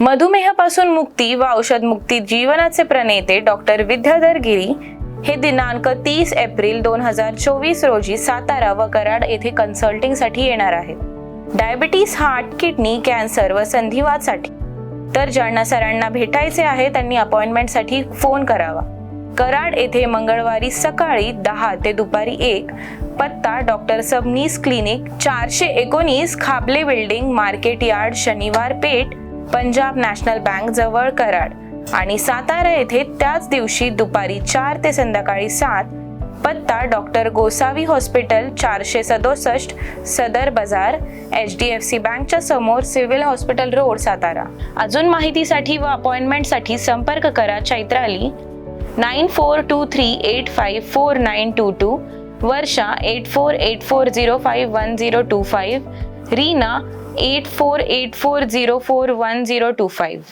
मधुमेहापासून मुक्ती व औषध मुक्ती जीवनाचे प्रणेते डॉक्टर विद्याधर गिरी हे दिनांक तीस एप्रिल दोन हजार चोवीस रोजी सातारा व कराड येथे कन्सल्टिंगसाठी येणार आहेत. डायबिटीस हार्ट किडनी कॅन्सर व संधिवादसाठी तर ज्यांना सरांना भेटायचे आहे त्यांनी अपॉइंटमेंटसाठी फोन करावा. कराड येथे मंगळवारी सकाळी दहा ते दुपारी एक पत्ता डॉक्टर सबनीस क्लिनिक चारशे एकोणीस खाबले बिल्डिंग मार्केट यार्ड शनिवार पेठ पंजाब नॅशनल बँक जवळ कराड आणि सातारा येथे त्याच दिवशी दुपारी चार ते संध्याकाळी सात पत्ता डॉक्टर गोसावी हॉस्पिटल चारशे सदोसष्ट सदर बाजार एच डी एफ सी बँकच्या समोर सिव्हिल हॉस्पिटल रोड सातारा. अजून माहितीसाठी व अपॉइंटमेंटसाठी संपर्क करा Chaitrali nine four two three eight five four nine two two Varsha eight four eight four zero five one zero two five Reena 8484041025.